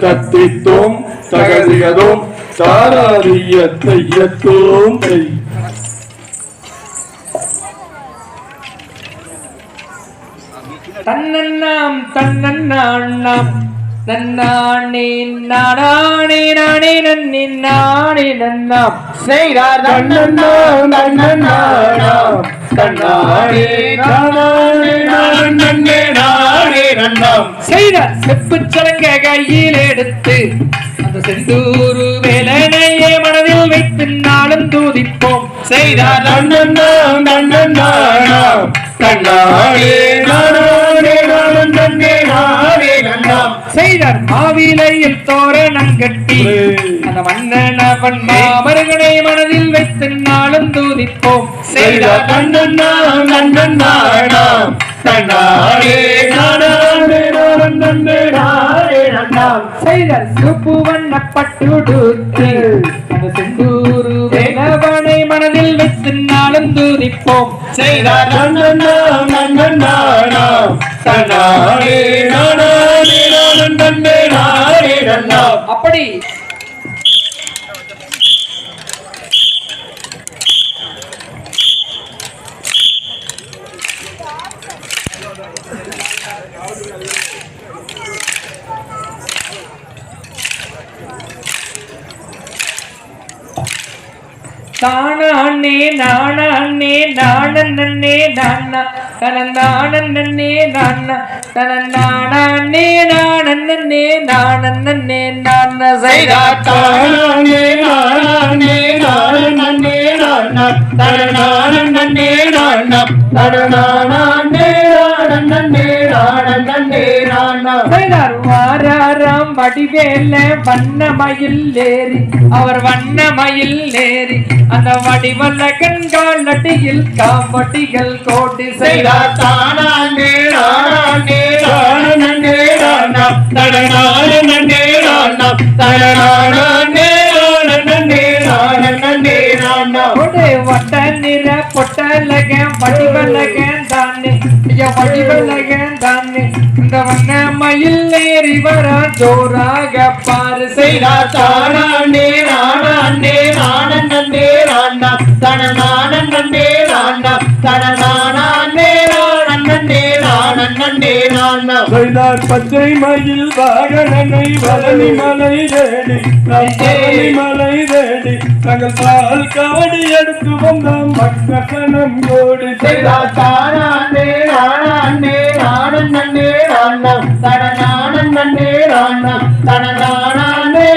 தத்தித்தோம் தகதிகதோம் தாராரிய தையத்தோம் தன்னண்ணாம் தன்னண்ணாண்ணாம். நன்னானே நானே நானே நன்னி நானே நன்னாம். செய்தார் தன்னண்ணாம் தன்னண்ணாம் தன்னானே நானே நானே நன்னாம் செய்தார் செப்பு சலங்க கையில் எடுத்து அந்த செந்தூரு வேலனையே மனதில் வைத்து நாளும் தூதிப்போம் செய்தார் தன்னண்ணாம் தன்னண்ணாம் தன்னானே நானே நானே நானே நன்னாம் செய்தார் மாவிலையில் தோரணம் கட்டி அந்த மன்னன் அவன் மனதில் வைத்து நாளும் தூதிப்போம். செய்த செய்தார் கண்ணன்னாம் கண்ணன்னாம் தன்னாரே சிவப்பு வண்ண பட்டுடுத்தி அந்த செந்தூரு வேலவனை மனதில் வைத்து நாளும் துதிப்போம். அப்படி கண்ணன்னாம் கண்ணன்னாம் தன்னாரே நானே நானே நானே நன்னாம் அப்படி தானே நானே நானே நானா. தனந்தானே நானா. தனந்தானே நானே நானே. நான செய்தார் நானே நானே நானே. தன்னானே நானே. தன்னானே நானே நானே வடிவேல வண்ணமயில் ஏறி அவர் வண்ணமயில் ஏறி அந்த வடிவல்ல கண்கால் அடியில் காம்பட்டிகள் கோடி செய்தார். நானே தன்னானே நானே தன்னானே நானே நானே நானே கொடு வட்ட நிற பொட்டலகன் வடிவலகன் தானே. வடிவலகன் தானே. இந்த வண்ணமயில் ஏறி வர ஜோராக பாரு செய்தார் தானானே நானே நானே நானே தன்னானே நானே தன்னானே நானே நானே நானே செய்தார் பச்சை மயில் வாகனனை வலனி மலை தேடி நாம் பழனி மலை தேடி நாங்கள் பால் காடி எடுத்து வந்தோம் மக்கசனம் கோடி. செய்தார் தானானே நானே நானே நானே தன்னானே திருமுருகம் தன்னானே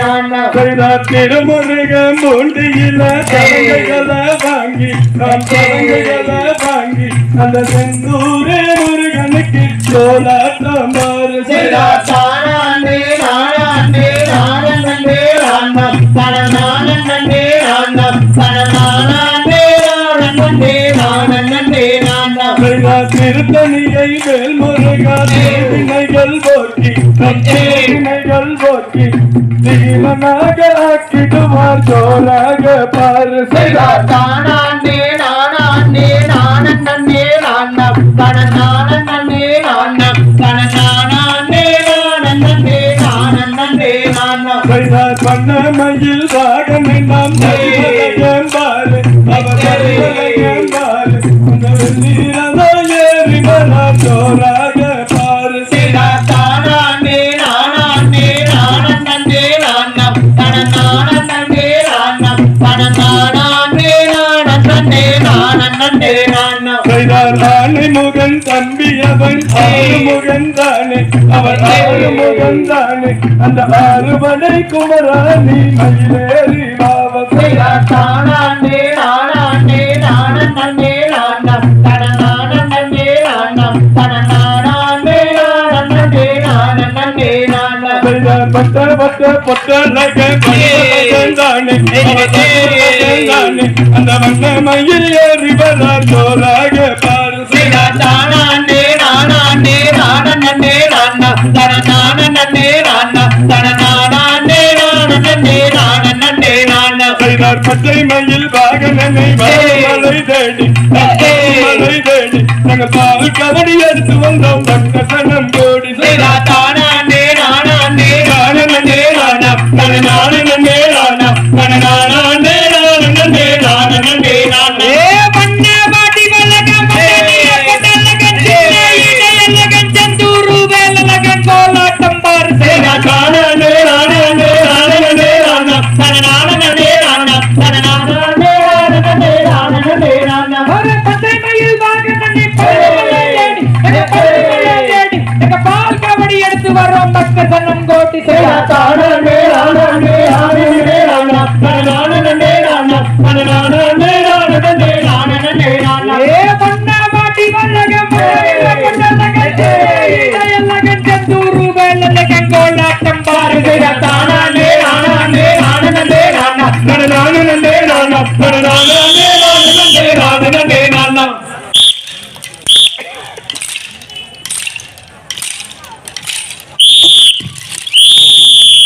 நானே பூண்டியில தரங்குகளை வாங்கி நாம் தரங்குகளை வாங்கி அந்த செந்தூரே முருகனுக்கு சோலாட்டம் மாறு செய்தார் நானே நானே நானே நானே நானே திருத்தணியை மேல் முருகா தீவினைகள் போக்கி தீவினைகள் போக்கி தீமனாக ஆக்கிடுவார் ஜோராக பாரு செய்தார் தானானே நானே நானே நானே தன்னானே நானே தன்னானே நானே நானே நானே செய்தார் பண்ணமையில் வாகனை முகன் தம்பி அவன் ஆறு முகன் தானே அவர் ஆறு முகன் தானே அந்த ஆறு படை குமராணி மயிலேறி பாவ செய்தார் தானானே நானே நானே நானே தன்னானே நானே தன்னானே நானே நானே நானே செய்தார் பட்ட பட்ட பொட்டலக தானே அவர் தானே அந்த வண்ண மயில் ஏறி வரார் ஜோராக பாரு செய்தார் பச்சை மயில் வாகனனை மலை தேடி மலை தேடி நாங்கள் பால் கபடி எடுத்து வந்தோம் தங்க சனம். ஆனந்தே ஆனந்தே ஆனந்தே ஆனந்தே ஆனந்தே ஆனந்தே ஆனந்தே